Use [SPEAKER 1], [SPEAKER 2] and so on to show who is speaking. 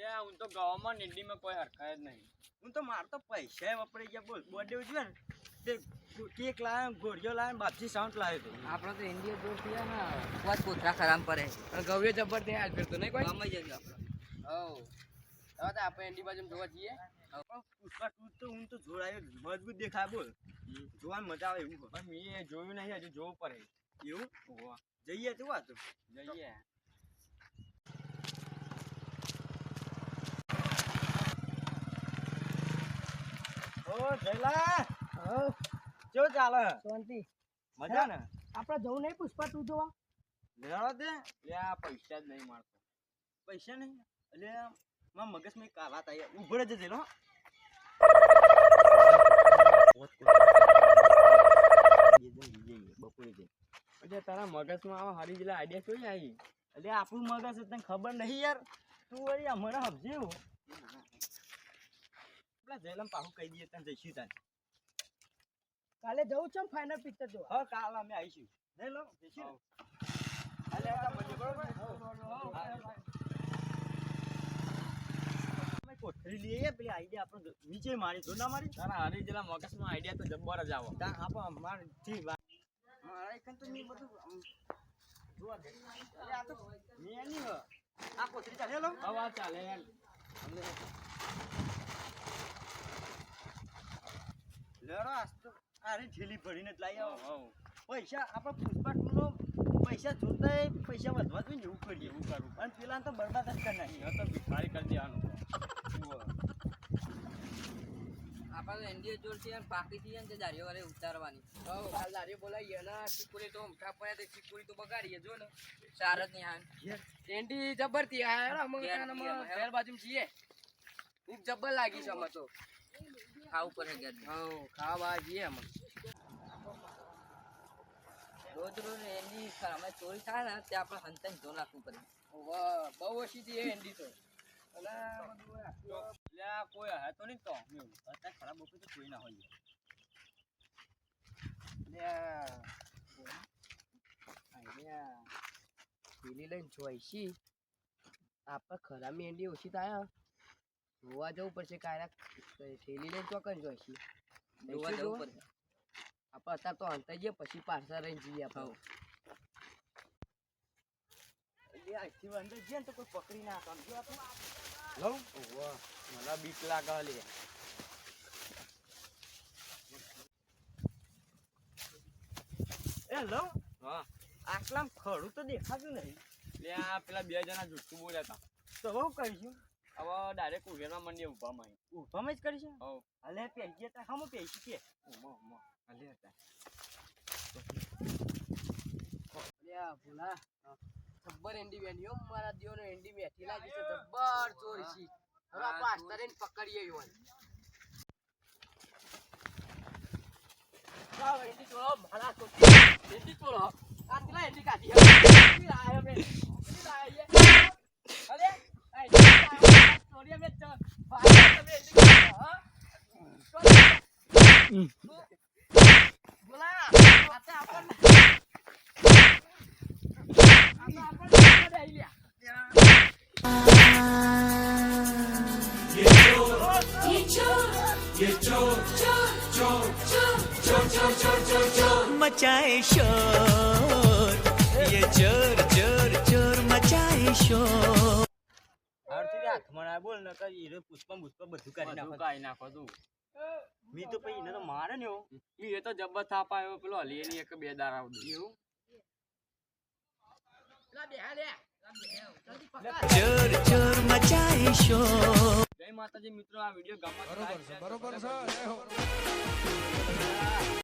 [SPEAKER 1] લે હું તો ગામમાં નિંડીમાં કોઈ હરખાય જ નહીં.
[SPEAKER 2] હું તો માર તો પૈસા વપરાઈ ગયા. બોલ બર્થડે ઉજવે ને? તે કેક લાવ્યો ગોળીઓ લાવ્યો બાપજી સાઉન્ડ લાવ્યો તો.
[SPEAKER 3] આપણે તો ઇન્ડિયા જોર થયા ને વાત કોતરા ખરામ પડે.
[SPEAKER 1] અને ગવ્ય જબર થયા આજ ફેર તો નહીં કોઈ?
[SPEAKER 3] ગમે જશે આપણે.
[SPEAKER 1] હવ. હવે તો આપણે એન્ડી બાજુ જોવા જઈએ.
[SPEAKER 2] પુષ્પા ટુ તો હું તો જોડાયો મજબૂત દેખાય બોલ. જોવાની મજા આવે એવું
[SPEAKER 1] પણ મેં જોયું નહીં હજુ જોવું પડે.
[SPEAKER 2] એવું? જઈએ તો વાત.
[SPEAKER 1] જઈએ.
[SPEAKER 2] ઓ જયલા. કેવું ચાલે?
[SPEAKER 4] શાંતિ.
[SPEAKER 2] મજા ને
[SPEAKER 4] આપણે જવું નહીં પુષ્પા તું જોવા?
[SPEAKER 2] લેવા દે.
[SPEAKER 1] લે આ પૈસા જ નહીં મળતો.
[SPEAKER 2] પૈસા નહીં? એટલે મારા મગજમાં એક કાલા થાય ઊભો જ જયલો બપોરે જઈ
[SPEAKER 1] એટલે તારા મગજમાં આવા હારી જેલા આઈડિયા કઈ આવી?
[SPEAKER 2] એટલે આપણું મગજ તને ખબર નહીં યાર. તું વળી હમણાં સમજે પેલા જયલમ પાછું કહી દઈએ તને જઈશું તને
[SPEAKER 4] કાલે જવું છે ફાઇનલ પિક્ચર જોવા?
[SPEAKER 2] હા કાલ અમે આવીશું. જયલમ જઈશું બરોબર? અમે કોઠરી લઈએ પેલી આઈડિયા આપણે નીચે મારી જો ના મારી.
[SPEAKER 1] તારા હારી જેલા મગજમાં આઈડિયા તો જબ્બર જ આવો.
[SPEAKER 2] તા આપો મારી થી મારા એકન તો મેં બધું જોવા દે. અરે આ તો મેં નહીં હ. આ કોથળી ચાલે લો
[SPEAKER 1] હવા ચાલે યાર
[SPEAKER 2] લેરો આજ તો ઠેલી ભરીને જ લાવી આવો.
[SPEAKER 1] હવ હવ
[SPEAKER 2] પૈસા આપણે પુષ્પા ટુનો પૈસા જોતા પૈસા વધવા જોઈએ એવું કરીએ.
[SPEAKER 1] એવું કરું.
[SPEAKER 2] અને પેલા તો બરબાદ જ કરી નાખીએ.
[SPEAKER 1] તો ભિખારી કરી દેવાનું
[SPEAKER 3] આપણે તો જોર છે પાકી છે ને દારીઓ વાળે ઉતારવાની.
[SPEAKER 1] બોલાવીએ ને ચીકુરી તો ઉમઠા પડ્યા તે ચીકુરી તો બગાડીએ જો ને.
[SPEAKER 3] ચાર જ ની હાન
[SPEAKER 1] એન્ડી જબરથી આ અમે.
[SPEAKER 3] ઘેર
[SPEAKER 1] બાજુ છીએ. ખૂબ જબર લાગી છે અમે તો.
[SPEAKER 3] ખાવું પડે ઘેર
[SPEAKER 1] હા ખાવા જઈએ અમે
[SPEAKER 3] રોજ રોજ એની અમે ચોરી થાય ને ત્યાં આપણે હંતન જો નાખવું પડે.
[SPEAKER 1] વાહ બહુ ઓછી છે એન્ડી તો. લ્યા કોઈ હે તો નહીં તો.
[SPEAKER 2] અત્યારે ખરાબ બપોર તો કોઈ ના હોય.
[SPEAKER 1] પેલી લઈને જોઈશી આપણે ખરા મેંડી ઓછી થાય જોવા જવું પડશે કાયરા થેલી લઈને તો જોઈશું.
[SPEAKER 3] જોવા જવું? પડશે?
[SPEAKER 1] આપણે અત્યારે તો અંતર જઈએ પછી પાછા રહીને જઈએ આપણે.
[SPEAKER 2] અહીંથી અંદર જઈએ ને તો કોઈ પકડી ના સમજો આપણે?
[SPEAKER 1] મને બીક લાગે લે.
[SPEAKER 2] એ લો
[SPEAKER 1] હા.
[SPEAKER 2] આટલામ ખડું તો દેખાતું નહીં.
[SPEAKER 1] લે આ પેલા બે જણા જુઠ્ઠું બોલ્યા હતા.
[SPEAKER 2] તો બહુ કરીશું?
[SPEAKER 1] હવે ડાયરેક્ટ ઉભેલા મંડી ઊભા માં
[SPEAKER 2] ઉભામાં જ કરીશું
[SPEAKER 1] હવ.
[SPEAKER 2] હલે પહેરીએ તો હામો પહેરીશું કે.
[SPEAKER 1] ઓમો ઓમો હાલે હતા લ્યા ભૂલા. જબ્બર એન્ડી બેની હો મારા દિયોનો એન્ડી બેઠી લાગી છે જબ્બર ચોરી છે. હવે આપણે આસ્તા પકડીએ યો ચાલો એન્ડી ચોરો મારા એન્ડી ચોરો આ પેલા એન્ડી કાઢી હે લાયો મે લાયો અરે આ એન્ડી લાયો ચોરી મે ચ ભાઈ તમે એન્ડી કાઢો હા
[SPEAKER 5] મચાય શોર યે ચોર ચોર ચોર મચાય શોર
[SPEAKER 2] આરતી રાખ મને બોલ ન કરી પુષ્પમ પુષ્પ બધું કરી નાખો.
[SPEAKER 1] કાઢી નાખો તું.
[SPEAKER 2] મી તો પછી એને તો મારે ને
[SPEAKER 1] મી એ તો જબ્બર થાપ આવ્યો પેલો હલી એની એક બે દાર આવ એવું?
[SPEAKER 5] શો
[SPEAKER 1] જય માતાજી મિત્રો આ વિડિયો ગમત
[SPEAKER 6] બરોબર છે બરોબર છે